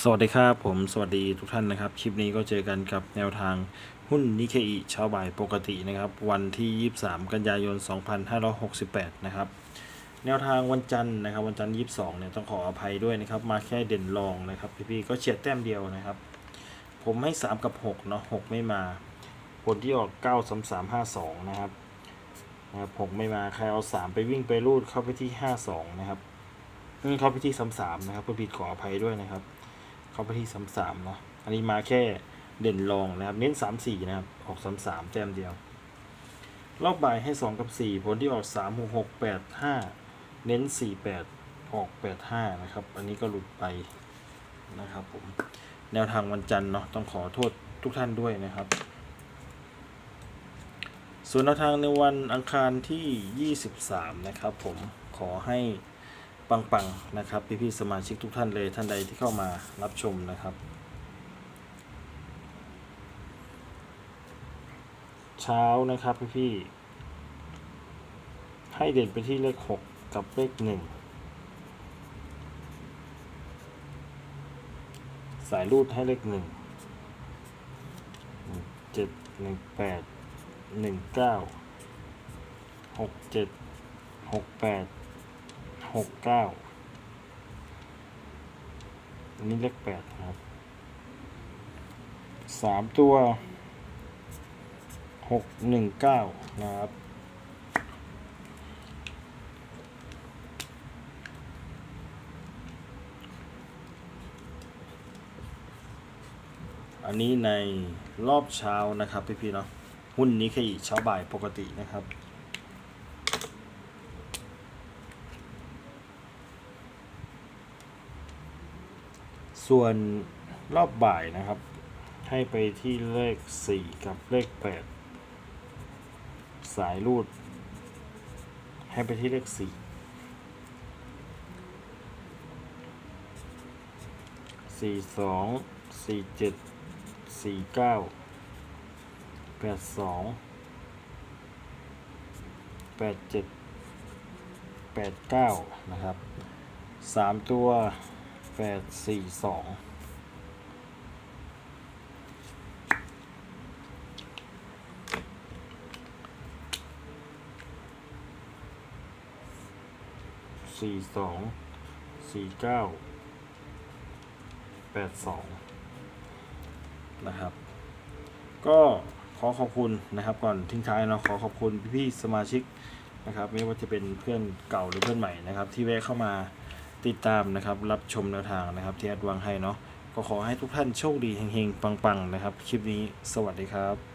สวัสดีครับผมสวัสดีทุกท่านนะครับ คลิปนี้ก็เจอกันกับแนวทางหุ้นนิเคอิเช้าบ่ายปกตินะครับ วันที่ 23 กันยายน 2568 นะครับ แนวทางวันจันทร์นะครับ วันจันทร์ 22 เนี่ยต้องขออภัยด้วยนะครับ มาแค่เด่นรองนะครับ พี่ๆก็เฉียดแต้มเดียวนะครับ ผมให้ 3 กับ 6 เนาะ6 ไม่มา ผลที่ออก 9 3 3 5 2 นะครับนะครับ6ไม่มาใครเอา 3 ไปวิ่งไปรูดเข้าไปที่ 52 นะครับอืมเข้าไปที่ 33 นะครับผู้ผิดขออภัยด้วยนะครับ เข้าไปที่สามสามเนาะอันนี้มาแค่เด่นรองนะครับ เน้นสามสี่นะครับ ออกสามสามแต้มเดียวรอบบ่ายให้สองกับสี่ผลที่ออกสามหกหกแปดห้าเน้นสี่แปดออกแปดห้านะครับ อันนี้ก็หลุดไปนะครับผมแนวทางวันจันทร์เนาะต้องขอโทษทุกท่านด้วยนะครับ ส่วนแนวทางในวันอังคารที่ 23 นะครับผมขอให้ ปังๆนะครับพี่ๆสมาชิกทุกท่านเลยท่านใดที่เข้ามารับชมนะครับเช้านะครับพี่ๆให้เด่นไปที่เลข 6 กับเลข 1 สายรูดให้เลข 1 7 1 8 1 9 6 7 6 8 หกเก้าอันนี้เลขแปดครับสามตัวหกหนึ่งเก้านะครับอันนี้ในรอบเช้านะครับพี่ๆเนาะหุ้นนี้แค่เช้าบ่ายปกตินะครับ ส่วนรอบบ่ายนะครับ ให้ไปที่เลข 4 กับเลข 8 สายรูด ให้ไปที่เลข4สี่สองสี่เจ็ดสี่เก้าแปดสองแปดเจ็ดแปดเก้านะครับสามตัว แปดสี่สองสี่สองสี่เก้าแปดสองนะครับ ก็ขอขอบคุณนะครับ ก่อนทิ้งท้ายเนาะขอขอบคุณพี่ๆสมาชิกนะครับ ไม่ว่าจะเป็นเพื่อนเก่าหรือเพื่อนใหม่นะครับ ที่แวะเข้ามา ติดตามนะครับรับชมแนวทางนะครับที่แอดวางให้เนาะก็ขอให้ทุกท่านโชคดีเฮงๆ ปังๆนะครับ คลิปนี้สวัสดีครับ